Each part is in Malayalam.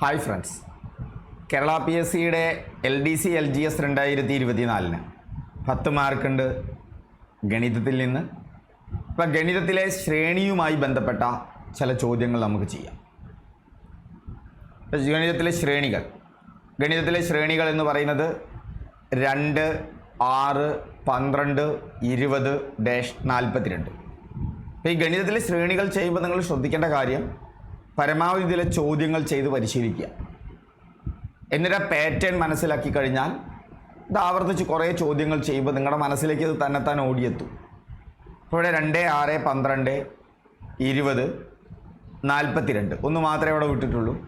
Hi friends. Kerala P S സിയുടെ L D C L G S രണ്ടായിരത്തി ഇരുപത്തിനാലിന് പത്ത് മാർക്കുണ്ട് ഗണിതത്തിൽ നിന്ന്. ഇപ്പം ഗണിതത്തിലെ ശ്രേണിയുമായി ബന്ധപ്പെട്ട ചില ചോദ്യങ്ങൾ നമുക്ക് ചെയ്യാം. ഗണിതത്തിലെ ശ്രേണികൾ. ഗണിതത്തിലെ ശ്രേണികൾ എന്ന് പറയുന്നത് രണ്ട് ആറ് പന്ത്രണ്ട് ഇരുപത് ഡാഷ് നാൽപ്പത്തിരണ്ട്. അപ്പോൾ ഈ ഗണിതത്തിലെ ശ്രേണികൾ ചെയ്യുമ്പോൾ നിങ്ങൾ ശ്രദ്ധിക്കേണ്ട കാര്യം പരമാവധി ഇതിലെ ചോദ്യങ്ങൾ ചെയ്ത് പരിശീലിക്കുക. എന്നിട്ട് പാറ്റേൺ മനസ്സിലാക്കി കഴിഞ്ഞാൽ ഇത് ആവർത്തിച്ച് കുറേ ചോദ്യങ്ങൾ ചെയ്യുമ്പോൾ നിങ്ങളുടെ മനസ്സിലേക്ക് ഇത് തന്നെത്താൻ ഓടിയെത്തും. അപ്പോൾ ഇവിടെ രണ്ട് ആറ് പന്ത്രണ്ട് ഇരുപത് നാൽപ്പത്തി രണ്ട് ഒന്ന് മാത്രമേ ഇവിടെ വിട്ടിട്ടുള്ളൂ.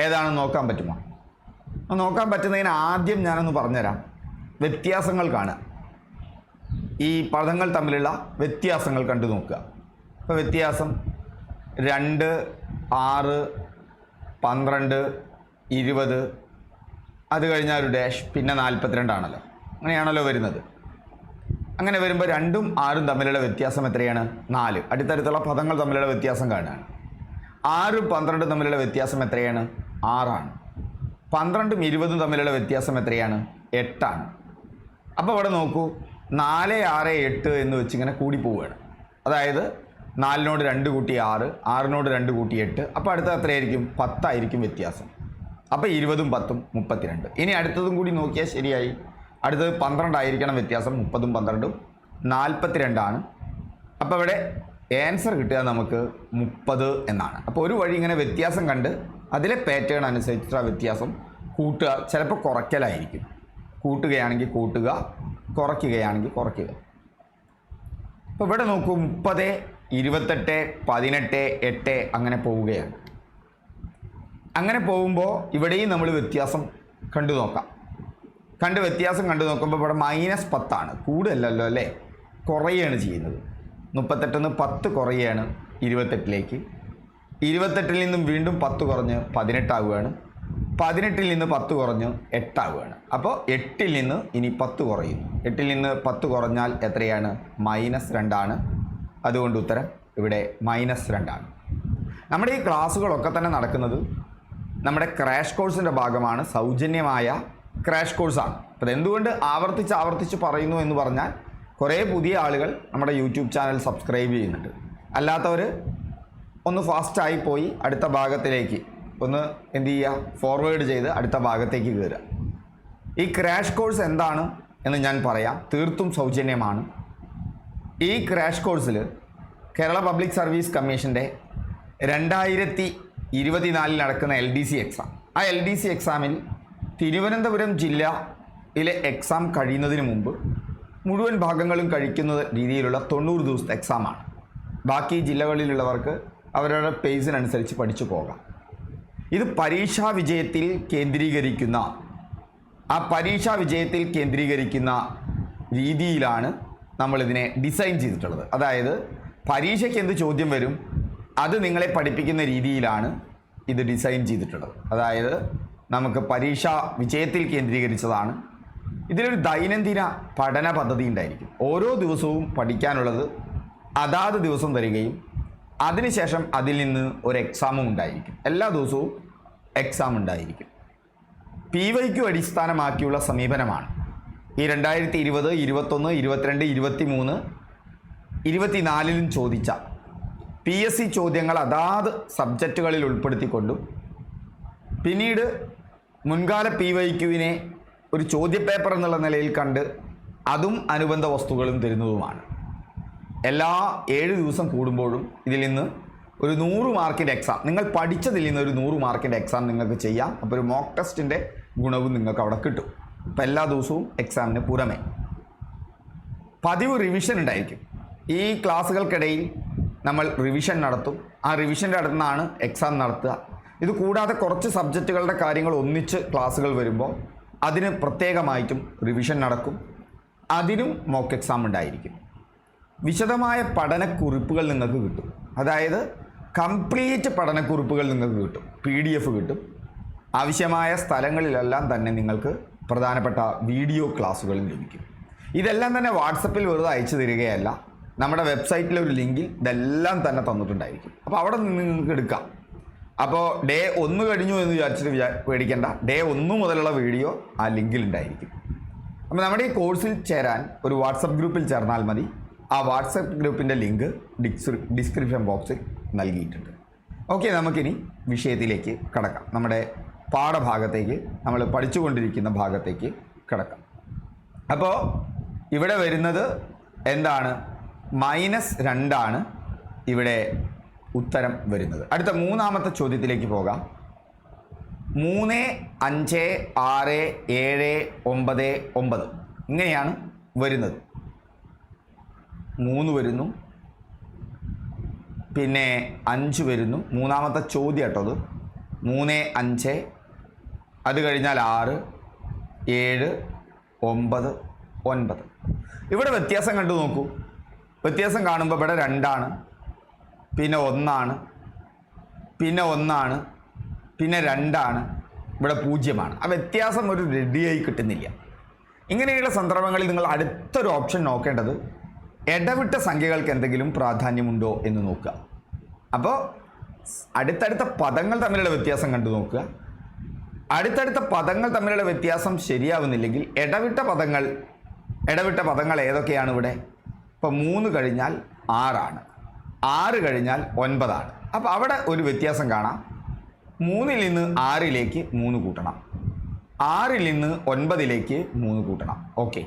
ഏതാണെന്ന് നോക്കാൻ പറ്റുമോ? നോക്കാൻ പറ്റുന്നതിന് ആദ്യം ഞാനൊന്ന് പറഞ്ഞുതരാം. വ്യത്യാസങ്ങൾ കാണുക. ഈ പദങ്ങൾ തമ്മിലുള്ള വ്യത്യാസങ്ങൾ കണ്ടു നോക്കുക. അപ്പോൾ വ്യത്യാസം രണ്ട് ആറ് പന്ത്രണ്ട് ഇരുപത്. അത് കഴിഞ്ഞാൽ ഒരു ഡാഷ് പിന്നെ നാൽപ്പത്തിരണ്ടാണല്ലോ അങ്ങനെയാണല്ലോ വരുന്നത്. അങ്ങനെ വരുമ്പോൾ രണ്ടും ആറും തമ്മിലുള്ള വ്യത്യാസം എത്രയാണ്? നാല്. അടിത്തരത്തിലുള്ള പദങ്ങൾ തമ്മിലുള്ള വ്യത്യാസം കാണുകയാണ്. ആറും പന്ത്രണ്ടും തമ്മിലുള്ള വ്യത്യാസം എത്രയാണ്? ആറാണ്. പന്ത്രണ്ടും ഇരുപതും തമ്മിലുള്ള വ്യത്യാസം എത്രയാണ്? എട്ടാണ്. അപ്പോൾ ഇവിടെ നോക്കൂ. നാല് ആറ് എട്ട് എന്ന് വെച്ച് ഇങ്ങനെ കൂടി പോവുകയാണ്. അതായത് നാലിനോട് രണ്ട് കൂട്ടി ആറ് ആറിനോട് രണ്ട് കൂട്ടി എട്ട്. അപ്പോൾ അടുത്ത എത്രയായിരിക്കും? പത്തായിരിക്കും വ്യത്യാസം. അപ്പോൾ ഇരുപതും പത്തും മുപ്പത്തിരണ്ട്. ഇനി അടുത്തതും കൂടി നോക്കിയാൽ ശരിയായി. അടുത്തത് പന്ത്രണ്ടായിരിക്കണം വ്യത്യാസം മുപ്പതും പന്ത്രണ്ടും നാൽപ്പത്തിരണ്ടാണ്. അപ്പോൾ ഇവിടെ ആൻസർ കിട്ടുക നമുക്ക് മുപ്പത് എന്നാണ്. അപ്പോൾ ഒരു വഴി ഇങ്ങനെ വ്യത്യാസം കണ്ട് അതിലെ പാറ്റേൺ അനുസരിച്ചിട്ട് ആ വ്യത്യാസം കൂട്ടുക ചിലപ്പോൾ കുറയ്ക്കലായിരിക്കും. കൂട്ടുകയാണെങ്കിൽ കൂട്ടുക കുറയ്ക്കുകയാണെങ്കിൽ കുറയ്ക്കുക. അപ്പോൾ ഇവിടെ നോക്കൂ മുപ്പത് ഇരുപത്തെട്ട് പതിനെട്ട് എട്ട് അങ്ങനെ പോവുകയാണ്. അങ്ങനെ പോകുമ്പോൾ ഇവിടെയും നമ്മൾ വ്യത്യാസം കണ്ടു നോക്കാം. കണ്ട് വ്യത്യാസം കണ്ടു നോക്കുമ്പോൾ ഇവിടെ മൈനസ് പത്താണ്. കൂടുതലല്ലോ അല്ലേ? കുറയാണ് ചെയ്യുന്നത്. മുപ്പത്തെട്ടിൽ നിന്ന് പത്ത് കുറയാണ് ഇരുപത്തെട്ടിലേക്ക്. ഇരുപത്തെട്ടിൽ നിന്നും വീണ്ടും പത്ത് കുറഞ്ഞ് പതിനെട്ടാവുകയാണ്. പതിനെട്ടിൽ നിന്ന് പത്ത് കുറഞ്ഞ് എട്ടാവുകയാണ്. അപ്പോൾ എട്ടിൽ നിന്ന് ഇനി പത്ത് കുറയുന്നു. എട്ടിൽ നിന്ന് പത്ത് കുറഞ്ഞാൽ എത്രയാണ്? മൈനസ് രണ്ടാണ്. അതുകൊണ്ട് ഉത്തരം ഇവിടെ മൈനസ് രണ്ടാണ് നമ്മുടെ ഈ ക്ലാസ്സുകളൊക്കെ തന്നെ നടക്കുന്നത് നമ്മുടെ ക്രാഷ് കോഴ്സിന്റെ ഭാഗമാണ് സൗജന്യമായ ക്രാഷ് കോഴ്സാണ് അപ്പോൾ എന്തുകൊണ്ട് ആവർത്തിച്ച് ആവർത്തിച്ച് പറയുന്നു എന്ന് പറഞ്ഞാൽ കുറേ പുതിയ ആളുകൾ നമ്മുടെ യൂട്യൂബ് ചാനൽ സബ്സ്ക്രൈബ് ചെയ്യുന്നുണ്ട്. അല്ലാത്തവർ ഒന്ന് ഫാസ്റ്റായി പോയി അടുത്ത ഭാഗത്തിലേക്ക് ഒന്ന് എന്ത് ചെയ്യുക? ഫോർവേഡ് ചെയ്ത് അടുത്ത ഭാഗത്തേക്ക് കയറുക. ഈ ക്രാഷ് കോഴ്സ് എന്താണ് എന്ന് ഞാൻ പറയാം. തീർത്തും സൗജന്യമാണ്. ഈ ക്രാഷ് കോഴ്സിൽ കേരള പബ്ലിക് സർവീസ് കമ്മീഷന്റെ രണ്ടായിരത്തി ഇരുപത്തിനാലിൽ നടക്കുന്ന എൽ ഡി സി എക്സാം ആ എൽ ഡി സി എക്സാമിൽ തിരുവനന്തപുരം ജില്ലയിലെ എക്സാം കഴിയുന്നതിന് മുമ്പ് മുഴുവൻ ഭാഗങ്ങളും കഴിക്കുന്ന രീതിയിലുള്ള തൊണ്ണൂറ് ദിവസത്തെ എക്സാമാണ് ബാക്കി ജില്ലകളിലുള്ളവർക്ക് അവരുടെ പേസിനനുസരിച്ച് പഠിച്ചു പോകാം. ഇത് പരീക്ഷാ വിജയത്തിൽ കേന്ദ്രീകരിക്കുന്ന ആ പരീക്ഷാ വിജയത്തിൽ കേന്ദ്രീകരിക്കുന്ന രീതിയിലാണ് നമ്മളിതിനെ ഡിസൈൻ ചെയ്തിട്ടുള്ളത്. അതായത് പരീക്ഷയ്ക്ക് എന്ത് ചോദ്യം വരും അത് നിങ്ങളെ പഠിപ്പിക്കുന്ന രീതിയിലാണ് ഇത് ഡിസൈൻ ചെയ്തിട്ടുള്ളത്. അതായത് നമുക്ക് പരീക്ഷ വിജയത്തിൽ കേന്ദ്രീകരിച്ചതാണ്. ഇതിലൊരു ദൈനംദിന പഠന പദ്ധതി ഉണ്ടായിരിക്കും. ഓരോ ദിവസവും പഠിക്കാനുള്ളത് അതാത് ദിവസം തരികയും അതിനുശേഷം അതിൽ നിന്ന് ഒരു എക്സാമും ഉണ്ടായിരിക്കും. എല്ലാ ദിവസവും എക്സാം ഉണ്ടായിരിക്കും. പി വൈക്കു അടിസ്ഥാനമാക്കിയുള്ള സമീപനമാണ്. ഈ രണ്ടായിരത്തി ഇരുപത് ഇരുപത്തൊന്ന് ഇരുപത്തിരണ്ട് ഇരുപത്തി മൂന്ന് ഇരുപത്തിനാലിലും ചോദിച്ച പി എസ് സി ചോദ്യങ്ങൾ അതാത് സബ്ജക്റ്റുകളിൽ ഉൾപ്പെടുത്തിക്കൊണ്ടും പിന്നീട് മുൻകാല പി വൈ ക്യുവിനെ ഒരു ചോദ്യപേപ്പർ എന്നുള്ള നിലയിൽ കണ്ട് അതും അനുബന്ധ വസ്തുക്കളും തരുന്നതുമാണ്. എല്ലാ ഏഴ് ദിവസം കൂടുമ്പോഴും ഇതിൽ നിന്ന് ഒരു നൂറ് മാർക്കിന്റെ എക്സാം നിങ്ങൾ പഠിച്ചതിൽ നിന്ന് ഒരു നൂറ് മാർക്കിന്റെ എക്സാം നിങ്ങൾക്ക് ചെയ്യാം. അപ്പോൾ ഒരു മോക്ക് ടെസ്റ്റിന്റെ ഗുണവും നിങ്ങൾക്ക് അവിടെ കിട്ടും. അപ്പോൾ എല്ലാ ദിവസവും എക്സാമിന് പുറമേ. പതിവ് റിവിഷൻ ഉണ്ടായിരിക്കും. ഈ ക്ലാസ്സുകൾക്കിടയിൽ നമ്മൾ റിവിഷൻ നടത്തും. ആ റിവിഷന്റെ അടുത്തുനിന്നാണ് എക്സാം നടത്തുക. ഇത് കൂടാതെ കുറച്ച് സബ്ജക്റ്റുകളുടെ കാര്യങ്ങൾ ഒന്നിച്ച് ക്ലാസ്സുകൾ വരുമ്പോൾ അതിന് പ്രത്യേകമായിട്ടും റിവിഷൻ നടക്കും. അതിനും മോക്ക് എക്സാം ഉണ്ടായിരിക്കും. വിശദമായ പഠനക്കുറിപ്പുകൾ നിങ്ങൾക്ക് കിട്ടും. അതായത് കംപ്ലീറ്റ് പഠനക്കുറിപ്പുകൾ നിങ്ങൾക്ക് കിട്ടും. പി ഡി എഫ് കിട്ടും. ആവശ്യമായ സ്ഥലങ്ങളിലെല്ലാം തന്നെ നിങ്ങൾക്ക് പ്രധാനപ്പെട്ട വീഡിയോ ക്ലാസ്സുകളും ലഭിക്കും. ഇതെല്ലാം തന്നെ വാട്സപ്പിൽ വെറുതെ അയച്ചു തരികയല്ല. നമ്മുടെ വെബ്സൈറ്റിലെ ഒരു ലിങ്കിൽ ഇതെല്ലാം തന്നെ തന്നിട്ടുണ്ടായിരിക്കും. അപ്പോൾ അവിടെ നിന്ന് നിങ്ങൾക്ക് എടുക്കാം. അപ്പോൾ ഡേ ഒന്ന് കഴിഞ്ഞു എന്ന് വിചാരിച്ചിട്ട് വിചാ പേടിക്കേണ്ട. ഡേ ഒന്ന് മുതലുള്ള വീഡിയോ ആ ലിങ്കിൽ ഉണ്ടായിരിക്കും. അപ്പോൾ നമ്മുടെ ഈ കോഴ്സിൽ ചേരാൻ ഒരു വാട്സപ്പ് ഗ്രൂപ്പിൽ ചേർന്നാൽ മതി. ആ വാട്സപ്പ് ഗ്രൂപ്പിന്റെ ലിങ്ക് ഡിസ്ക്രി ഡിസ്ക്രിപ്ഷൻ ബോക്സിൽ നൽകിയിട്ടുണ്ട്. ഓക്കെ നമുക്കിനി വിഷയത്തിലേക്ക് കടക്കാം. നമ്മുടെ പാഠഭാഗത്തേക്ക് നമ്മൾ പഠിച്ചുകൊണ്ടിരിക്കുന്ന ഭാഗത്തേക്ക് കിടക്കാം. അപ്പോൾ ഇവിടെ വരുന്നത് എന്താണ്? മൈനസ് രണ്ടാണ് ഇവിടെ ഉത്തരം വരുന്നത്. അടുത്ത മൂന്നാമത്തെ ചോദ്യത്തിലേക്ക് പോകാം. മൂന്ന് അഞ്ച് ആറ് ഏഴ് ഒമ്പത് ഒമ്പത്. ഇങ്ങനെയാണ് വരുന്നത്. മൂന്ന് വരുന്നു. പിന്നെ അഞ്ച് വരുന്നു. മൂന്നാമത്തെ ചോദ്യം കേട്ടോ അത്. മൂന്ന് അഞ്ച് അത് കഴിഞ്ഞാൽ ആറ് ഏഴ് ഒമ്പത് ഒൻപത്. ഇവിടെ വ്യത്യാസം കണ്ടു നോക്കൂ. വ്യത്യാസം കാണുമ്പോൾ ഇവിടെ രണ്ടാണ് പിന്നെ ഒന്നാണ് പിന്നെ ഒന്നാണ് പിന്നെ രണ്ടാണ് ഇവിടെ പൂജ്യമാണ്. ആ വ്യത്യാസം ഒരു റെഡിയായി കിട്ടുന്നില്ല. ഇങ്ങനെയുള്ള സന്ദർഭങ്ങളിൽ നിങ്ങൾ അടുത്തൊരു ഓപ്ഷൻ നോക്കേണ്ടത് ഇടവിട്ട സംഖ്യകൾക്ക് എന്തെങ്കിലും പ്രാധാന്യമുണ്ടോ എന്ന് നോക്കുക. അപ്പോൾ അടുത്തടുത്ത പദങ്ങൾ തമ്മിലുള്ള വ്യത്യാസം കണ്ടു നോക്കുക. അടുത്തടുത്ത പദങ്ങൾ തമ്മിലുള്ള വ്യത്യാസം ശരിയാവുന്നില്ലെങ്കിൽ ഇടവിട്ട പദങ്ങൾ ഇടവിട്ട പദങ്ങൾ ഏതൊക്കെയാണ് ഇവിടെ? ഇപ്പം മൂന്ന് കഴിഞ്ഞാൽ ആറാണ്. ആറ് കഴിഞ്ഞാൽ ഒൻപതാണ്. അപ്പോൾ അവിടെ ഒരു വ്യത്യാസം കാണാം. മൂന്നിൽ നിന്ന് ആറിലേക്ക് മൂന്ന് കൂട്ടണം. ആറിൽ നിന്ന് ഒൻപതിലേക്ക് മൂന്ന് കൂട്ടണം. ഓക്കെ.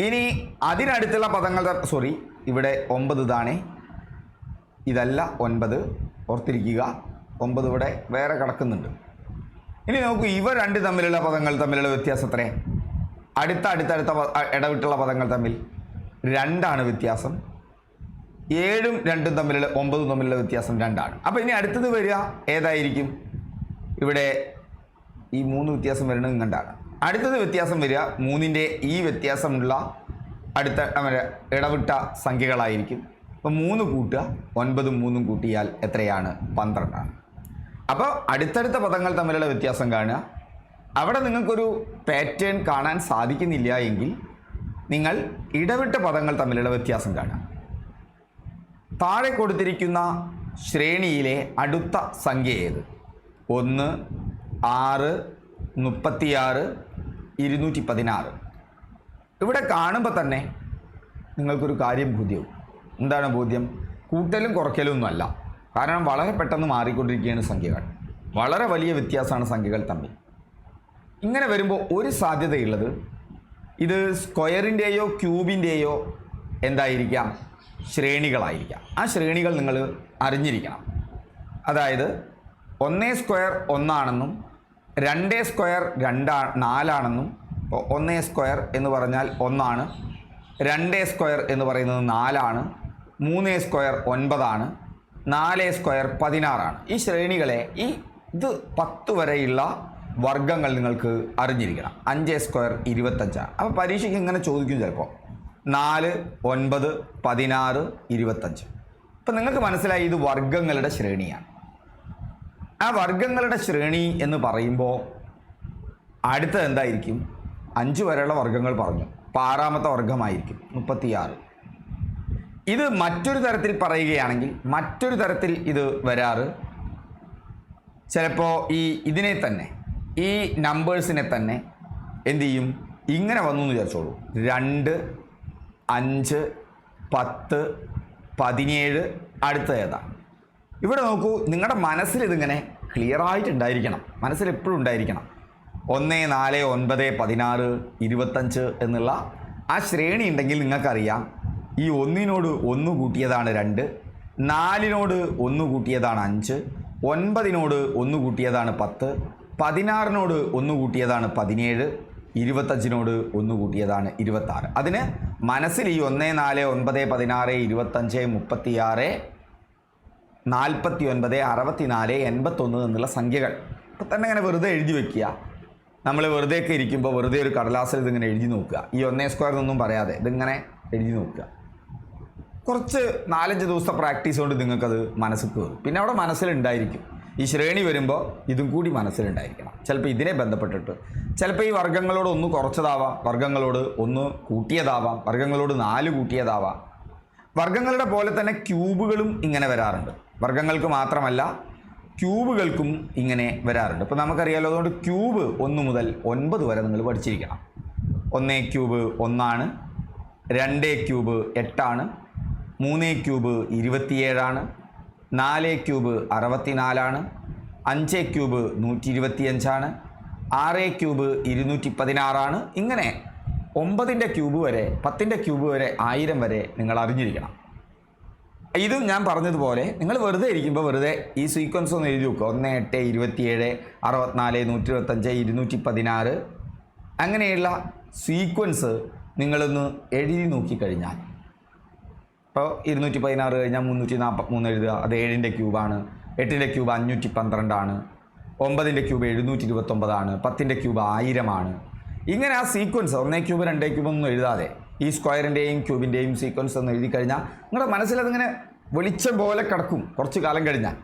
ഇനി അതിനടുത്തുള്ള പദങ്ങൾ സോറി ഇവിടെ ഒമ്പത് ഇതാണേ. ഇതല്ല ഒൻപത്. ഓർത്തിരിക്കുക. ഒമ്പത് ഇവിടെ വേറെ കിടക്കുന്നുണ്ട്. ഇനി നോക്കൂ ഇവ രണ്ട് തമ്മിലുള്ള പദങ്ങൾ തമ്മിലുള്ള വ്യത്യാസം എത്രേ അടുത്ത അടുത്തടുത്ത ഇടവിട്ടുള്ള പദങ്ങൾ തമ്മിൽ രണ്ടാണ് വ്യത്യാസം. ഏഴും രണ്ടും തമ്മിലുള്ള ഒമ്പതും തമ്മിലുള്ള വ്യത്യാസം രണ്ടാണ്. അപ്പോൾ ഇനി അടുത്തത് വരിക ഏതായിരിക്കും? ഇവിടെ ഈ മൂന്ന് വ്യത്യാസം വരുന്നത് ഇങ്ങോട്ടാണ് അടുത്തത് വ്യത്യാസം വരിക മൂന്നിന്റെ ഈ വ്യത്യാസമുള്ള അടുത്ത ഇടവിട്ട സംഖ്യകളായിരിക്കും. അപ്പോൾ മൂന്ന് കൂട്ടുക ഒൻപതും മൂന്നും കൂട്ടിയാൽ എത്രയാണ്? പന്ത്രണ്ടാണ്. അപ്പോൾ അടുത്തടുത്ത പദങ്ങൾ തമ്മിലുള്ള വ്യത്യാസം കാണുക. അവിടെ നിങ്ങൾക്കൊരു പാറ്റേൺ കാണാൻ സാധിക്കുന്നില്ല എങ്കിൽ നിങ്ങൾ ഇടവിട്ട പദങ്ങൾ തമ്മിലുള്ള വ്യത്യാസം കാണുക. താഴെ കൊടുത്തിരിക്കുന്ന ശ്രേണിയിലെ അടുത്ത സംഖ്യ ഏത്? ഒന്ന് ആറ് മുപ്പത്തിയാറ് ഇരുന്നൂറ്റി പതിനാറ് ഇവിടെ കാണുമ്പോൾ തന്നെ നിങ്ങൾക്കൊരു കാര്യം ബോധ്യവും. എന്താണ് ബോധ്യം? കൂട്ടലും കുറയ്ക്കലും ഒന്നുമല്ല. കാരണം വളരെ പെട്ടെന്ന് മാറിക്കൊണ്ടിരിക്കുകയാണ് സംഖ്യകൾ. വളരെ വലിയ വ്യത്യാസമാണ് സംഖ്യകൾ തമ്മിൽ. ഇങ്ങനെ വരുമ്പോൾ ഒരു സാധ്യതയുള്ളത് ഇത് സ്ക്വയറിന്റെയോ ക്യൂബിന്റെയോ എന്തായിരിക്കാം? ശ്രേണികളായിരിക്കാം. ആ ശ്രേണികൾ നിങ്ങൾ അറിഞ്ഞിരിക്കണം. അതായത് ഒന്നേ സ്ക്വയർ ഒന്നാണെന്നും രണ്ടേ സ്ക്വയർ രണ്ടാ നാലാണെന്നും ഇപ്പോൾ ഒന്നേ സ്ക്വയർ എന്ന് പറഞ്ഞാൽ ഒന്നാണ് രണ്ടേ സ്ക്വയർ എന്ന് പറയുന്നത് നാലാണ് മൂന്നേ സ്ക്വയർ ഒൻപതാണ് നാലേ സ്ക്വയർ പതിനാറാണ്. ഈ ശ്രേണികളെ ഈ ഇത് പത്ത് വരെയുള്ള വർഗങ്ങൾ നിങ്ങൾക്ക് അറിഞ്ഞിരിക്കണം. അഞ്ച് സ്ക്വയർ ഇരുപത്തഞ്ചാണ്. അപ്പോൾ പരീക്ഷയ്ക്ക് ഇങ്ങനെ ചോദിക്കും ചിലപ്പോൾ. നാല് ഒൻപത് പതിനാറ് ഇരുപത്തഞ്ച്. അപ്പം നിങ്ങൾക്ക് മനസ്സിലായി ഇത് വർഗങ്ങളുടെ ശ്രേണിയാണ്. ആ വർഗങ്ങളുടെ ശ്രേണി എന്ന് പറയുമ്പോൾ അടുത്തത് എന്തായിരിക്കും? അഞ്ച് വരെയുള്ള വർഗങ്ങൾ പറഞ്ഞു. അപ്പോൾ ആറാമത്തെ വർഗമായിരിക്കും മുപ്പത്തിയാറ്. ഇത് മറ്റൊരു തരത്തിൽ പറയുകയാണെങ്കിൽ മറ്റൊരു തരത്തിൽ ഇത് വരാറ്. ചിലപ്പോൾ ഈ ഇതിനെ തന്നെ ഈ നമ്പേഴ്സിനെ തന്നെ എന്തു ചെയ്യും? ഇങ്ങനെ വന്നു എന്ന് വിചാരിച്ചോളൂ. രണ്ട് അഞ്ച് പത്ത് പതിനേഴ് അടുത്ത ഏതാ? ഇവിടെ നോക്കൂ നിങ്ങളുടെ മനസ്സിൽ ഇതിങ്ങനെ ക്ലിയർ ആയിട്ടുണ്ടായിരിക്കണം. മനസ്സിൽ എപ്പോഴും ഉണ്ടായിരിക്കണം. ഒന്ന് നാല് ഒൻപത് പതിനാറ് ഇരുപത്തഞ്ച് എന്നുള്ള ആ ശ്രേണി ഉണ്ടെങ്കിൽ നിങ്ങൾക്കറിയാം ഈ ഒന്നിനോട് ഒന്ന് കൂട്ടിയതാണ് രണ്ട് നാലിനോട് ഒന്ന് കൂട്ടിയതാണ് അഞ്ച് ഒൻപതിനോട് ഒന്ന് കൂട്ടിയതാണ് പത്ത് പതിനാറിനോട് ഒന്ന് കൂട്ടിയതാണ് പതിനേഴ് ഇരുപത്തഞ്ചിനോട് ഒന്ന് കൂട്ടിയതാണ് ഇരുപത്താറ്. അതിന് മനസ്സിൽ ഈ ഒന്ന് നാല് ഒൻപത് പതിനാറ് ഇരുപത്തഞ്ച് മുപ്പത്തിയാറ് നാൽപ്പത്തി ഒൻപത് അറുപത്തിനാല് എൺപത്തൊന്ന് എന്നുള്ള സംഖ്യകൾ. ഇപ്പം തന്നെ ഇങ്ങനെ വെറുതെ എഴുതി വെക്കുക. നമ്മൾ വെറുതെ ഒക്കെ ഇരിക്കുമ്പോൾ വെറുതെ ഒരു കടലാസിൽ ഇതിങ്ങനെ എഴുതി നോക്കുക. ഈ ഒന്നേ സ്ക്വയർ എന്നൊന്നും പറയാതെ ഇതിങ്ങനെ എഴുതി നോക്കുക. കുറച്ച് നാലഞ്ച് ദിവസത്തെ പ്രാക്ടീസ് കൊണ്ട് നിങ്ങൾക്കത് മനസ്സിൽ കയറും പിന്നെ അവിടെ മനസ്സിലുണ്ടായിരിക്കും. ഈ ശ്രേണി വരുമ്പോൾ ഇതും കൂടി മനസ്സിലുണ്ടായിരിക്കണം. ചിലപ്പോൾ ഇതിനെ ബന്ധപ്പെട്ടിട്ട്. ചിലപ്പോൾ ഈ വർഗങ്ങളോട് ഒന്ന് കുറച്ചതാവാം വർഗങ്ങളോട് ഒന്ന് കൂട്ടിയതാവാം വർഗങ്ങളോട് നാല് കൂട്ടിയതാവാം. വർഗങ്ങളുടെ പോലെ തന്നെ ക്യൂബുകളും ഇങ്ങനെ വരാറുണ്ട്. വർഗങ്ങൾക്ക് മാത്രമല്ല ക്യൂബുകൾക്കും ഇങ്ങനെ വരാറുണ്ട്. ഇപ്പോൾ നമുക്കറിയാലോ അതുകൊണ്ട് ക്യൂബ് ഒന്ന് മുതൽ ഒൻപത് വരെ നിങ്ങൾ പഠിച്ചിരിക്കണം. ഒന്നേ ക്യൂബ് ഒന്നാണ് രണ്ടേ ക്യൂബ് എട്ടാണ് മൂന്നേ ക്യൂബ് ഇരുപത്തിയേഴാണ് നാല് ക്യൂബ് അറുപത്തിനാലാണ് അഞ്ച് ക്യൂബ് നൂറ്റി ഇരുപത്തിയഞ്ചാണ് ആറ് ക്യൂബ് ഇരുന്നൂറ്റി പതിനാറാണ് ഇങ്ങനെ ഒമ്പതിന്റെ ക്യൂബ് വരെ പത്തിന്റെ ക്യൂബ് വരെ ആയിരം വരെ നിങ്ങൾ അറിഞ്ഞിരിക്കണം. ഇതും ഞാൻ പറഞ്ഞതുപോലെ നിങ്ങൾ വെറുതെ ഇരിക്കുമ്പോൾ വെറുതെ ഈ സീക്വൻസ് ഒന്ന് എഴുതി വെക്കുക. ഒന്ന് എട്ട് ഇരുപത്തിയേഴ് അറുപത്തിനാല് നൂറ്റി ഇരുപത്തഞ്ച് ഇരുന്നൂറ്റി പതിനാറ് അങ്ങനെയുള്ള സീക്വൻസ് നിങ്ങളൊന്ന് എഴുതി നോക്കിക്കഴിഞ്ഞാൽ ഇപ്പോൾ ഇരുന്നൂറ്റി പതിനാറ് കഴിഞ്ഞാൽ മുന്നൂറ്റി നാൽപ്പത്തി മൂന്ന് എഴുതുക അത് ഏഴിന്റെ ക്യൂബാണ്. എട്ടിന്റെ ക്യൂബ് അഞ്ഞൂറ്റി പന്ത്രണ്ടാണ് ഒമ്പതിന്റെ ക്യൂബ് എഴുന്നൂറ്റി ഇരുപത്തൊമ്പതാണ് പത്തിന്റെ ക്യൂബ് ആയിരമാണ്. ഇങ്ങനെ ആ സീക്വൻസ് ഒന്നേ ക്യൂബ് രണ്ടേ ക്യൂബ് ഒന്നും എഴുതാതെ ഈ സ്ക്വയറിന്റെയും ക്യൂബിന്റെയും സീക്വൻസ് ഒന്ന് എഴുതി കഴിഞ്ഞാൽ നിങ്ങളുടെ മനസ്സിലതിങ്ങനെ വെളിച്ചം പോലെ കിടക്കും കുറച്ച് കാലം കഴിഞ്ഞാൽ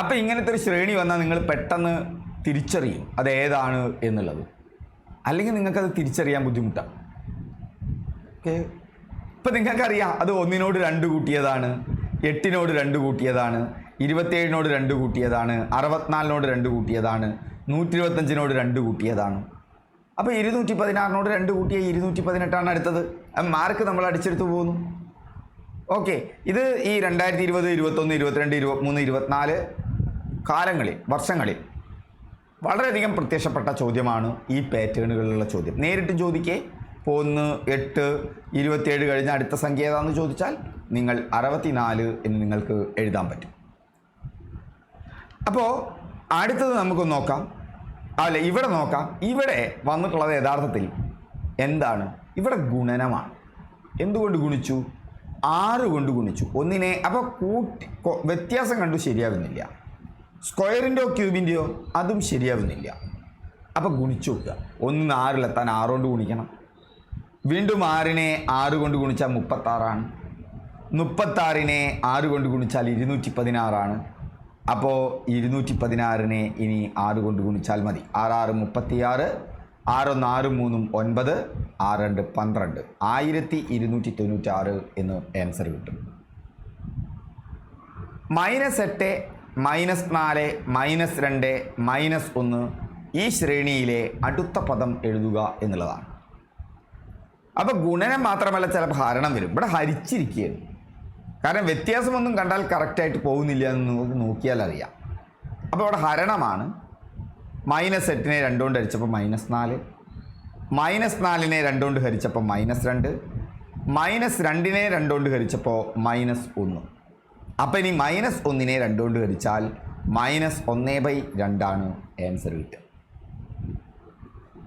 അപ്പോൾ ഇങ്ങനത്തെ ഒരു ശ്രേണി വന്നാൽ നിങ്ങൾ പെട്ടെന്ന് തിരിച്ചറിയും അത് ഏതാണ് എന്നുള്ളത്. അല്ലെങ്കിൽ നിങ്ങൾക്കത് തിരിച്ചറിയാൻ ബുദ്ധിമുട്ടാണ് ഓക്കെ? ഇപ്പം നിങ്ങൾക്കറിയാം അത് ഒന്നിനോട് രണ്ട് കൂട്ടിയതാണ് എട്ടിനോട് രണ്ട് കൂട്ടിയതാണ് ഇരുപത്തേഴിനോട് രണ്ട് കൂട്ടിയതാണ് അറുപത്തിനാലിനോട് രണ്ട് കൂട്ടിയതാണ് നൂറ്റി ഇരുപത്തഞ്ചിനോട് രണ്ട് കൂട്ടിയതാണ്. അപ്പോൾ ഇരുന്നൂറ്റി പതിനാറിനോട് രണ്ട് കൂട്ടിയ ഇരുന്നൂറ്റി പതിനെട്ടാണ് അടുത്തത് മാർക്ക് നമ്മൾ അടിച്ചെടുത്ത് പോകുന്നു. ഓക്കെ ഇത് ഈ രണ്ടായിരത്തി ഇരുപത് ഇരുപത്തൊന്ന് ഇരുപത്തിരണ്ട് ഇരുപത്തിമൂന്ന് ഇരുപത്തിനാല് കാലങ്ങളിൽ വർഷങ്ങളിൽ വളരെയധികം പ്രത്യക്ഷപ്പെട്ട ചോദ്യമാണ് ഈ പാറ്റേണുകളിലുള്ള ചോദ്യം. നേരിട്ട് ചോദിക്കേ ഒന്ന് എട്ട് ഇരുപത്തിയേഴ് കഴിഞ്ഞ അടുത്ത സംഖ്യ ഏതാണെന്ന് ചോദിച്ചാൽ നിങ്ങൾ അറുപത്തിനാല് എന്ന് നിങ്ങൾക്ക് എഴുതാൻ പറ്റും. അപ്പോൾ അടുത്തത് നമുക്ക് നോക്കാം. അല്ല ഇവിടെ നോക്കാം. ഇവിടെ വന്നിട്ടുള്ളത് യഥാർത്ഥത്തിൽ എന്താണ്? ഇവിടെ ഗുണനമാണ്. എന്തുകൊണ്ട് ഗുണിച്ചു? ആറ് കൊണ്ട് ഗുണിച്ചു. ഒന്നിനെ അപ്പോൾ കൂട്ടി വ്യത്യാസം കണ്ടു ശരിയാവുന്നില്ല സ്ക്വയറിന്റെയോ ക്യൂബിന്റെയോ അതും ശരിയാവുന്നില്ല അപ്പോൾ ഗുണിച്ചു നോക്കുക. ഒന്ന് ആറിലെത്താൻ ആറുകൊണ്ട് ഗുണിക്കണം. വീണ്ടും ആറിനെ ആറ് കൊണ്ട് ഗുണിച്ചാൽ മുപ്പത്താറാണ്. മുപ്പത്താറിനെ ആറ് കൊണ്ട് ഗുണിച്ചാൽ ഇരുന്നൂറ്റി പതിനാറാണ് അപ്പോൾ ഇരുന്നൂറ്റി പതിനാറിനെ ഇനി ആറ് കൊണ്ട് ഗുണിച്ചാൽ മതി. ആറാറ് മുപ്പത്തിയാറ് ആറൊന്ന് ആറ് മൂന്നും ഒൻപത് ആറ് രണ്ട് പന്ത്രണ്ട്. ആയിരത്തി ഇരുന്നൂറ്റി തൊണ്ണൂറ്റാറ് എന്ന് ആൻസർ കിട്ടും. മൈനസ് എട്ട് മൈനസ് നാല് മൈനസ് രണ്ട് മൈനസ് ഒന്ന് ഈ ശ്രേണിയിലെ അടുത്ത പദം എഴുതുക എന്നുള്ളതാണ്. അപ്പോൾ ഗുണനം മാത്രമല്ല ചിലപ്പോൾ ഹരണം വരും. ഇവിടെ ഹരിച്ചിരിക്കുകയാണ്. കാരണം വ്യത്യാസമൊന്നും കണ്ടാൽ കറക്റ്റായിട്ട് പോകുന്നില്ല എന്ന് നോക്കിയാൽ അറിയാം. അപ്പോൾ ഇവിടെ ഹരണമാണ്. മൈനസ് എട്ടിനെ രണ്ടുകൊണ്ട് ഹരിച്ചപ്പോൾ മൈനസ് നാല്. മൈനസ് നാലിനെ രണ്ടുകൊണ്ട് ഹരിച്ചപ്പോൾ മൈനസ് രണ്ട്. മൈനസ് രണ്ടിനെ രണ്ടുകൊണ്ട് ഹരിച്ചപ്പോൾ മൈനസ് ഒന്ന്. അപ്പോൾ ഇനി മൈനസ് ഒന്നിനെ രണ്ടുകൊണ്ട് ഹരിച്ചാൽ മൈനസ് ഒന്നേ ബൈ രണ്ടാണ് ആൻസർ കിട്ടുക.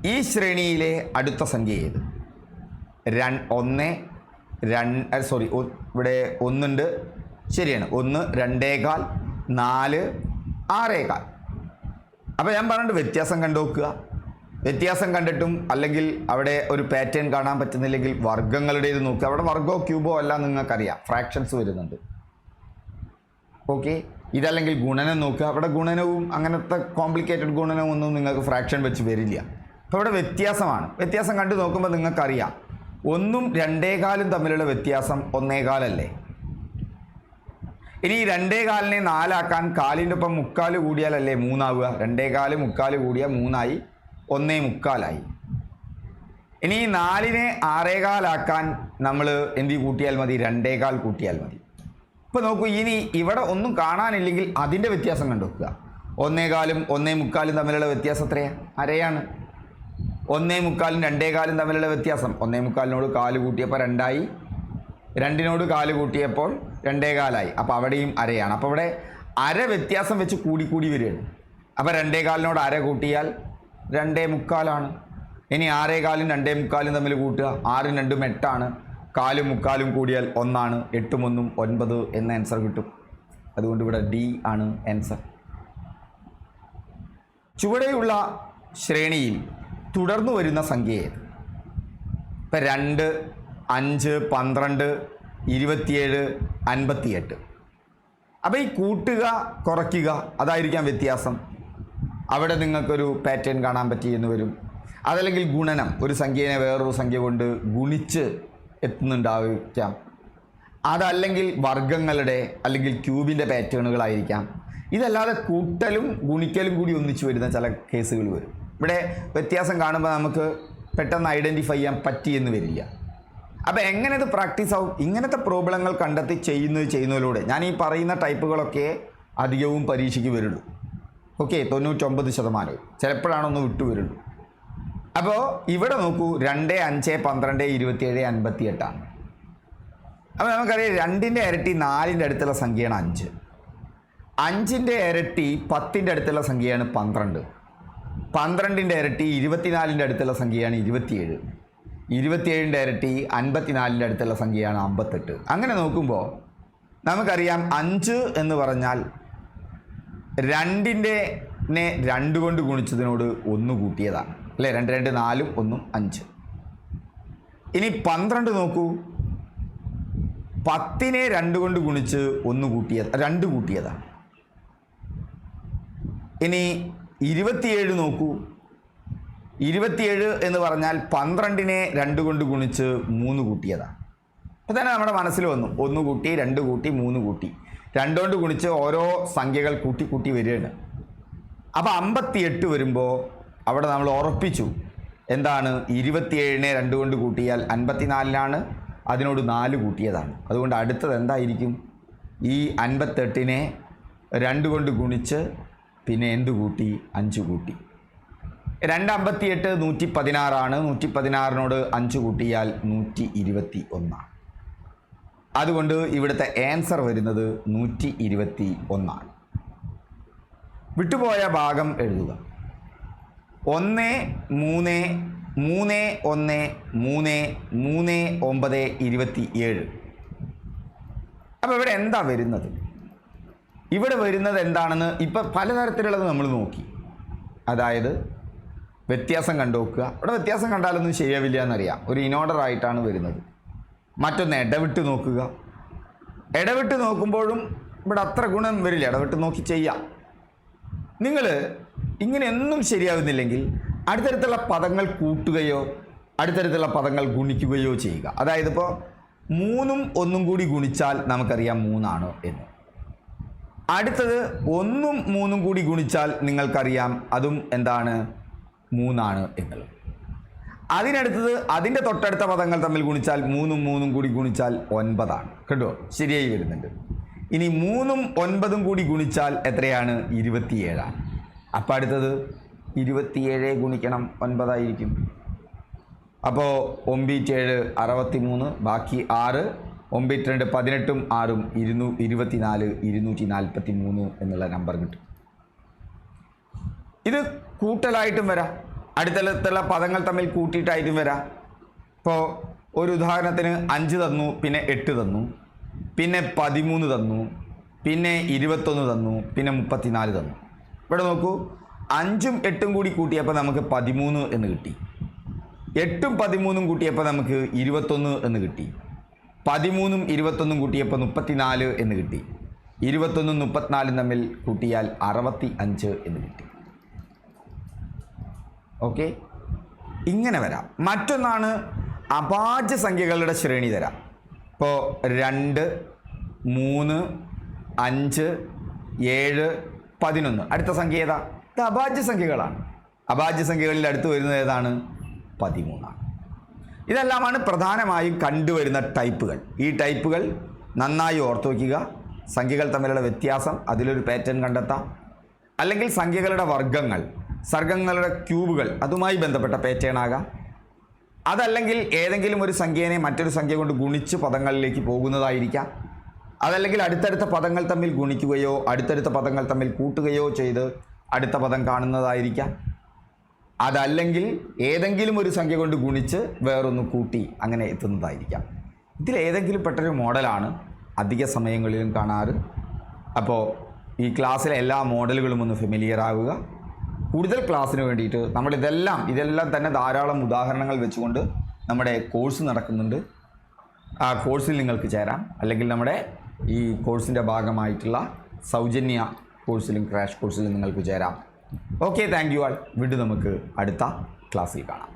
ഈ ശ്രേണിയിലെ അടുത്ത സംഖ്യ ഏത്? രൺ ഒന്ന് രണ്ട് സോറി ഇവിടെ ഒന്നുണ്ട്. ശരിയാണ്. ഒന്ന് രണ്ടേകാൽ നാല് ആറേകാൽ. അപ്പോൾ ഞാൻ പറഞ്ഞിട്ട് വ്യത്യാസം കണ്ടു നോക്കുക വ്യത്യാസം കണ്ടിട്ടും അല്ലെങ്കിൽ അവിടെ ഒരു പാറ്റേൺ കാണാൻ പറ്റുന്നില്ലെങ്കിൽ വർഗങ്ങളുടേത് നോക്കുക. അവിടെ വർഗോ ക്യൂബോ അല്ല നിങ്ങൾക്കറിയാം. ഫ്രാക്ഷൻസ് വരുന്നുണ്ട്. ഓക്കെ ഇതല്ലെങ്കിൽ ഗുണനം നോക്കുക. അവിടെ ഗുണനവും അങ്ങനത്തെ കോംപ്ലിക്കേറ്റഡ് ഗുണനവും ഒന്നും നിങ്ങൾക്ക് ഫ്രാക്ഷൻ വെച്ച് വരില്ല. അപ്പോൾ ഇവിടെ വ്യത്യാസമാണ്. വ്യത്യാസം കണ്ടു നോക്കുമ്പോൾ നിങ്ങൾക്കറിയാം. ഒന്നും രണ്ടേകാലും തമ്മിലുള്ള വ്യത്യാസം ഒന്നേകാലല്ലേ? ഇനി രണ്ടേകാലിനെ നാലാക്കാൻ കാലിന്റെ ഒപ്പം മുക്കാൽ കൂടിയാലല്ലേ മൂന്നാവുക? രണ്ടേകാൽ മുക്കാൽ കൂടിയാൽ മൂന്നായി ഒന്നേ മുക്കാലായി. ഇനി നാലിനെ ആറേകാലാക്കാൻ നമ്മൾ എന്ത് കൂട്ടിയാൽ മതി? രണ്ടേകാൽ കൂട്ടിയാൽ മതി. ഇപ്പോൾ നോക്കൂ ഇനി ഇവിടെ ഒന്നും കാണാനില്ലെങ്കിൽ അതിന്റെ വ്യത്യാസം കണ്ടുവെക്കുക. ഒന്നേകാലും ഒന്നേ മുക്കാലും തമ്മിലുള്ള വ്യത്യാസം എത്രയാണ് അരയാണ്. ഒന്നേ മുക്കാലും രണ്ടേ കാലും തമ്മിലുള്ള വ്യത്യാസം. ഒന്നേ മുക്കാലിനോട് കാൽ കൂട്ടിയപ്പോൾ രണ്ടായി. രണ്ടിനോട് കാൽ കൂട്ടിയപ്പോൾ രണ്ടേ കാലായി. അപ്പോൾ അവിടെയും അരയാണ്. അപ്പോൾ ഇവിടെ അര വ്യത്യാസം വെച്ച് കൂടി കൂടി വരികയാണ്. അപ്പോൾ രണ്ടേ കാലിനോട് അര കൂട്ടിയാൽ രണ്ടേ മുക്കാലാണ്. ഇനി ആറേ കാലും രണ്ടേ മുക്കാലും തമ്മിൽ കൂട്ടുക. ആറും രണ്ടും എട്ടാണ്. കാലും മുക്കാലും കൂടിയാൽ ഒന്നാണ്. എട്ടും ഒന്നും ഒൻപത് എന്ന ആൻസർ കിട്ടും. അതുകൊണ്ട് ഇവിടെ ഡി ആണ് ആൻസർ ചുവടെയുള്ള ശ്രേണിയിൽ തുടർന്നു വരുന്ന സംഖ്യ ഏത് ഇപ്പം രണ്ട് അഞ്ച് പന്ത്രണ്ട് ഇരുപത്തിയേഴ് അൻപത്തിയെട്ട്. അപ്പോൾ ഈ കൂട്ടുക കുറയ്ക്കുക അതായിരിക്കാം വ്യത്യാസം. അവിടെ നിങ്ങൾക്കൊരു പാറ്റേൺ കാണാൻ പറ്റിയെന്ന് വരും. അതല്ലെങ്കിൽ ഗുണനം ഒരു സംഖ്യനെ വേറൊരു സംഖ്യ കൊണ്ട് ഗുണിച്ച് എത്തുന്നുണ്ടായിരിക്കാം. അതല്ലെങ്കിൽ വർഗങ്ങളുടെ അല്ലെങ്കിൽ ക്യൂബിന്റെ പാറ്റേണുകളായിരിക്കാം ഇതല്ലാതെ കൂട്ടലും ഗുണിക്കലും കൂടി ഒന്നിച്ചു വരുന്ന ചില കേസുകൾ വരും. ഇവിടെ വ്യത്യാസം കാണുമ്പോൾ നമുക്ക് പെട്ടെന്ന് ഐഡന്റിഫൈ ചെയ്യാൻ പറ്റിയെന്ന് വരില്ല. അപ്പോൾ എങ്ങനെ ഇത് പ്രാക്ടീസ് ആവും? ഇങ്ങനത്തെ പ്രോബ്ലങ്ങൾ കണ്ടെത്തി ചെയ്യുന്നത് ചെയ്യുന്നതിലൂടെ. ഞാൻ ഈ പറയുന്ന ടൈപ്പുകളൊക്കെ അധികവും പരീക്ഷയ്ക്ക് വരുള്ളൂ. ഓക്കെ തൊണ്ണൂറ്റൊമ്പത് ശതമാനവും ചിലപ്പോഴാണൊന്ന് വിട്ടു വരുള്ളൂ. അപ്പോൾ ഇവിടെ നോക്കൂ രണ്ട് അഞ്ച് പന്ത്രണ്ട് ഇരുപത്തിയേഴ് അൻപത്തി എട്ടാണ് അപ്പോൾ നമുക്കറിയാം രണ്ടിന്റെ ഇരട്ടി നാലിന്റെ അടുത്തുള്ള സംഖ്യയാണ് അഞ്ച്. അഞ്ചിന്റെ ഇരട്ടി പത്തിന്റെ അടുത്തുള്ള സംഖ്യയാണ് പന്ത്രണ്ട്. പന്ത്രണ്ടിന്റെ ഇരട്ടി ഇരുപത്തിനാലിന്റെ അടുത്തുള്ള സംഖ്യയാണ് ഇരുപത്തിയേഴ്. ഇരുപത്തിയേഴിന്റെ ഇരട്ടി അൻപത്തിനാലിന്റെ അടുത്തുള്ള സംഖ്യയാണ് അമ്പത്തെട്ട്. അങ്ങനെ നോക്കുമ്പോൾ നമുക്കറിയാം അഞ്ച് എന്ന് പറഞ്ഞാൽ രണ്ടിന്റെ നെ രണ്ട് കൊണ്ട് ഗുണിച്ചതിനോട് ഒന്ന് കൂട്ടിയതാണ്. അല്ലേ? രണ്ട് രണ്ട് നാലും ഒന്നും അഞ്ച്. ഇനി പന്ത്രണ്ട് നോക്കൂ. പത്തിനെ രണ്ട് കൊണ്ട് ഗുണിച്ച് ഒന്ന് കൂട്ടിയത് രണ്ട് കൂട്ടിയതാണ്. ഇനി ഇരുപത്തിയേഴ് നോക്കൂ. ഇരുപത്തിയേഴ് എന്ന് പറഞ്ഞാൽ പന്ത്രണ്ടിനെ രണ്ട് കൊണ്ട് ഗുണിച്ച് മൂന്ന് കൂട്ടിയതാണ് അപ്പോൾ തന്നെ നമ്മുടെ മനസ്സിൽ വന്നു ഒന്ന് കൂട്ടി രണ്ട് കൂട്ടി മൂന്ന് കൂട്ടി. രണ്ടുകൊണ്ട് ഗുണിച്ച് ഓരോ സംഖ്യകൾ കൂട്ടി കൂട്ടി വരികയാണ്. അപ്പോൾ അമ്പത്തിയെട്ട് വരുമ്പോൾ അവിടെ നമ്മൾ ഉറപ്പിച്ചു എന്താണ്? ഇരുപത്തിയേഴിനെ രണ്ട് കൊണ്ട് കൂട്ടിയാൽ അൻപത്തിനാലിനാണ് അതിനോട് നാല് കൂട്ടിയതാണ്. അതുകൊണ്ട് അടുത്തത് എന്തായിരിക്കും? ഈ അൻപത്തെട്ടിനെ രണ്ട് കൊണ്ട് ഗുണിച്ച് പിന്നെ എന്ത് കൂട്ടി? അഞ്ച് കൂട്ടി. രണ്ട് അമ്പത്തിയെട്ട് നൂറ്റി പതിനാറാണ് നൂറ്റി പതിനാറിനോട് അഞ്ച് കൂട്ടിയാൽ നൂറ്റി ഇരുപത്തി ഒന്നാണ് അതുകൊണ്ട് ഇവിടുത്തെ ആൻസർ വരുന്നത് നൂറ്റി ഇരുപത്തി ഒന്നാണ് വിട്ടുപോയ ഭാഗം എഴുതുക. ഒന്ന് മൂന്ന് മൂന്ന് ഒന്ന് മൂന്ന് മൂന്ന് ഒമ്പത് ഇരുപത്തി ഏഴ് അപ്പോൾ ഇവിടെ എന്താ വരുന്നത്? ഇവിടെ വരുന്നത് എന്താണെന്ന് ഇപ്പം പലതരത്തിലുള്ളത് നമ്മൾ നോക്കി. അതായത് വ്യത്യാസം കണ്ടു നോക്കുക ഇവിടെ വ്യത്യാസം കണ്ടാലൊന്നും ശരിയാവില്ല എന്നറിയാം. ഒരു ഇനോർഡർ ആയിട്ടാണ് വരുന്നത്. മറ്റൊന്ന് ഇടവിട്ട് നോക്കുക. ഇടവിട്ട് നോക്കുമ്പോഴും ഇവിടെ അത്ര ഗുണം വരില്ല. ഇടവിട്ട് നോക്കി ചെയ്യാം. നിങ്ങൾ ഇങ്ങനെ ഒന്നും ശരിയാവുന്നില്ലെങ്കിൽ അടുത്തടുത്തുള്ള പദങ്ങൾ കൂട്ടുകയോ അടുത്തടുത്തുള്ള പദങ്ങൾ ഗുണിക്കുകയോ ചെയ്യുക. അതായത് ഇപ്പോൾ മൂന്നും ഒന്നും കൂടി ഗുണിച്ചാൽ നമുക്കറിയാം മൂന്നാണോ എന്ന്. അടുത്തത് ഒന്നും മൂന്നും കൂടി ഗുണിച്ചാൽ നിങ്ങൾക്കറിയാം അതും എന്താണ്? മൂന്നാണ് എന്നുള്ളത് അതിനടുത്തത് അതിന്റെ തൊട്ടടുത്ത പദങ്ങൾ തമ്മിൽ ഗുണിച്ചാൽ മൂന്നും മൂന്നും കൂടി ഗുണിച്ചാൽ ഒൻപതാണ്. കേട്ടോ ശരിയായി വരുന്നുണ്ട്. ഇനി മൂന്നും ഒൻപതും കൂടി ഗുണിച്ചാൽ എത്രയാണ്? ഇരുപത്തിയേഴാണ്. അപ്പോൾ അടുത്തത് ഇരുപത്തിയേഴ് ഗുണിക്കണം ഒൻപതായിരിക്കും. അപ്പോൾ ഒമ്പീറ്റേഴ് അറുപത്തി മൂന്ന് ബാക്കി ആറ് ഒമ്പീറ്റ് രണ്ട് പതിനെട്ടും ആറും ഇരുന്നൂ ഇരുപത്തിനാല് ഇരുന്നൂറ്റി നാൽപ്പത്തി മൂന്ന് എന്നുള്ള നമ്പർ കിട്ടും. ഇത് കൂട്ടലായിട്ടും വരാം. അടുത്തടുത്തുള്ള പദങ്ങൾ തമ്മിൽ കൂട്ടിയിട്ടായിട്ടും വരാം. ഇപ്പോൾ ഒരു ഉദാഹരണത്തിന് അഞ്ച് തന്നു പിന്നെ എട്ട് തന്നു പിന്നെ പതിമൂന്ന് തന്നു പിന്നെ ഇരുപത്തൊന്ന് തന്നു പിന്നെ മുപ്പത്തിനാല് തന്നു. ഇവിടെ നോക്കൂ അഞ്ചും എട്ടും കൂടി കൂട്ടിയപ്പോൾ നമുക്ക് പതിമൂന്ന് എന്ന് കിട്ടി. എട്ടും പതിമൂന്നും കൂട്ടിയപ്പോൾ നമുക്ക് ഇരുപത്തൊന്ന് എന്ന് കിട്ടി. പതിമൂന്നും ഇരുപത്തൊന്നും കൂട്ടിയപ്പോൾ മുപ്പത്തിനാല് എന്ന് കിട്ടി. ഇരുപത്തൊന്നും മുപ്പത്തിനാലും തമ്മിൽ കൂട്ടിയാൽ അറുപത്തി അഞ്ച് എന്ന് കിട്ടി. ഓക്കെ? ഇങ്ങനെ വരാം. മറ്റൊന്നാണ് അഭാജ്യ സംഖ്യകളുടെ ശ്രേണി തരാം. ഇപ്പോൾ രണ്ട് മൂന്ന് അഞ്ച് ഏഴ് പതിനൊന്ന്. അടുത്ത സംഖ്യ ഏതാ? ഇത് അഭാജ്യ സംഖ്യകളാണ്. അഭാജ്യ സംഖ്യകളിൽ അടുത്ത് വരുന്നത് ഏതാണ്? പതിമൂന്നാണ്. ഇതെല്ലാമാണ് പ്രധാനമായും കണ്ടുവരുന്ന ടൈപ്പുകൾ. ഈ ടൈപ്പുകൾ നന്നായി ഓർത്തു വയ്ക്കുക. സംഖ്യകൾ തമ്മിലുള്ള വ്യത്യാസം അതിലൊരു പാറ്റേൺ കണ്ടെത്താം. അല്ലെങ്കിൽ സംഖ്യകളുടെ വർഗങ്ങൾ സർഗങ്ങളുടെ ക്യൂബുകൾ അതുമായി ബന്ധപ്പെട്ട പാറ്റേൺ ആകാം. അതല്ലെങ്കിൽ ഏതെങ്കിലും ഒരു സംഖ്യേനെ മറ്റൊരു സംഖ്യ കൊണ്ട് ഗുണിച്ച് പദങ്ങളിലേക്ക് പോകുന്നതായിരിക്കാം. അതല്ലെങ്കിൽ അടുത്തടുത്ത പദങ്ങൾ തമ്മിൽ ഗുണിക്കുകയോ അടുത്തടുത്ത പദങ്ങൾ തമ്മിൽ കൂട്ടുകയോ ചെയ്ത് അടുത്ത പദം കാണുന്നതായിരിക്കാം. അതല്ലെങ്കിൽ ഏതെങ്കിലും ഒരു സംഖ്യ കൊണ്ട് ഗുണിച്ച് വേറൊന്ന് കൂട്ടി അങ്ങനെ എത്തുന്നതായിരിക്കാം. ഇതിൽ ഏതെങ്കിലും പെട്ടൊരു മോഡലാണ് അധിക സമയങ്ങളിലും കാണാറ്. അപ്പോൾ ഈ ക്ലാസ്സിലെ എല്ലാ മോഡലുകളും ഒന്ന് ഫെമിലിയർ ആകുക കൂടുതൽ ക്ലാസ്സിന് വേണ്ടിയിട്ട് നമ്മളിതെല്ലാം ഇതെല്ലാം തന്നെ ധാരാളം ഉദാഹരണങ്ങൾ വെച്ചുകൊണ്ട് നമ്മുടെ കോഴ്സ് നടക്കുന്നുണ്ട്. ആ കോഴ്സിൽ നിങ്ങൾക്ക് ചേരാം. അല്ലെങ്കിൽ നമ്മുടെ ഈ കോഴ്സിന്റെ ഭാഗമായിട്ടുള്ള സൗജന്യ കോഴ്സിലും ക്രാഷ് കോഴ്സിലും നിങ്ങൾക്ക് ചേരാം. ഓക്കെ താങ്ക് യു ആൾ വീണ്ടും നമുക്ക് അടുത്ത ക്ലാസ്സിൽ കാണാം.